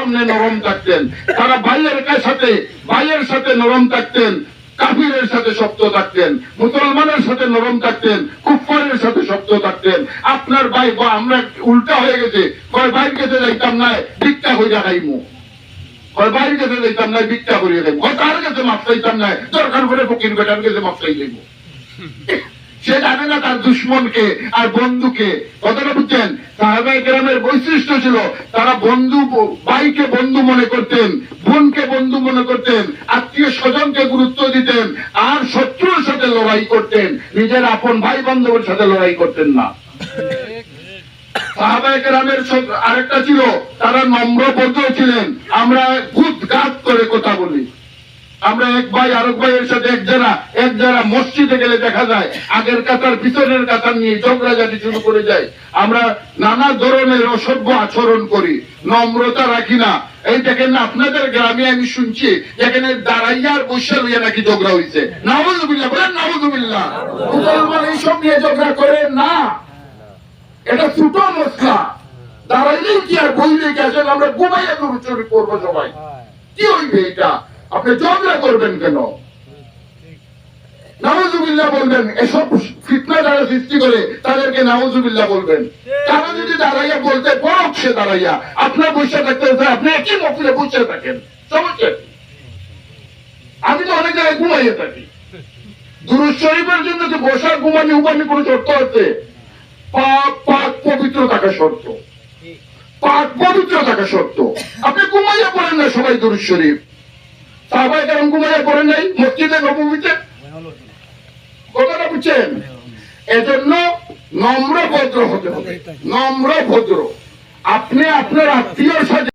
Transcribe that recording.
সামনে নরম থাকতেন। তারা ভাইয়ের সাথে ভাইয়ের সাথে নরম থাকতেন। কাফিরের সাথে শক্ত থাকতেন। মুসলমানের সাথে নরম থাকতেন। কুফারের সাথে শক্ত থাকতেন। আপনার ভাই বা আমরা উল্টা হয়ে গেছে। কয় ভাই গেছে যাইতাম না ভিক্ষা হয়ে খাইমু। কয় বাইরে গেছে যাইতাম না কয় কাছে না দরকার করে ফকির কাছে সে জানে না তার দুশ্মনকে আর বন্ধুকে। কথাটা বুঝছেন? সাহাবাই গ্রামের বৈশিষ্ট্য ছিল, তারা বন্ধু ভাইকে বন্ধু মনে করতেন, বোনকে বন্ধু মনে করতেন, আত্মীয় স্বজনকে গুরুত্ব দিতেন, আর শত্রুর সাথে লড়াই করতেন, নিজের আপন ভাই বান্ধবের সাথে লড়াই করতেন না। সাহাবাই গ্রামের আরেকটা ছিল, তারা নম্র ছিলেন, আমরা খুব গাত করে কথা বলি। আমরা এক ভাই, আরেক ভাইয়ের সাথে এক যারা এক যারা মসজিদে গেলে দেখা যায়, আগের কাতার, পিছনের কাতার নিয়ে ঝগড়াঝাটি শুরু করে যায়। আমরা নানা ধরনের অসভ্য আচরণ করি, নম্রতা রাখি না। এই দেখেন আপনাদের গ্রামে আমি শুনছি যেখানে দাঁড়াইয়া আর বসে লইয়া নাকি ঝগড়া হয়েছে নাউজুবিল্লাহ, বলেন নাউজুবিল্লাহ। মুসলমান এইসব নিয়ে ঝগড়া করে না। এটা ছোট মশলা। দাঁড়াইলেই কি আর বইলেই কি আসলে আমরা ঘুমাইয়া চুরি করব সবাই। কি হইবে এটা? আপনি ঝগড়া করবেন কেন? নাউজুবিল্লাহ বলবেন, এসব ফিতনা যারা সৃষ্টি করে, তাদেরকে নাউজুবিল্লাহ বলবেন। তারা যদি দাঁড়াইয়া বলতে পরক, সে দাঁড়াইয়া। আপনার বসে থাকতে আপনি একই মফিলে বসে থাকেন। সমস্যা আমি তো অনেক জায়গায় ঘুমাইয়ে থাকি। দুরুদ শরীফের জন্য যে বসার, ঘুমানি, উপানি কোনো শর্ত আছে? পাক পাক, পবিত্র থাকা শর্ত। পাক, পবিত্র থাকা শর্ত। আপনি ঘুমাইয়া পড়েন না সবাই দুরুদ শরীফ। সাহবাই কারণ ঘুমাইয়া পড়েন নাই, মসজিদে নবমীতে। কথাটা বুঝছেন? এজন্য নম্র ভদ্র হতে হবে। নম্র ভদ্র। আপনি আপনার আত্মীয়র সাথে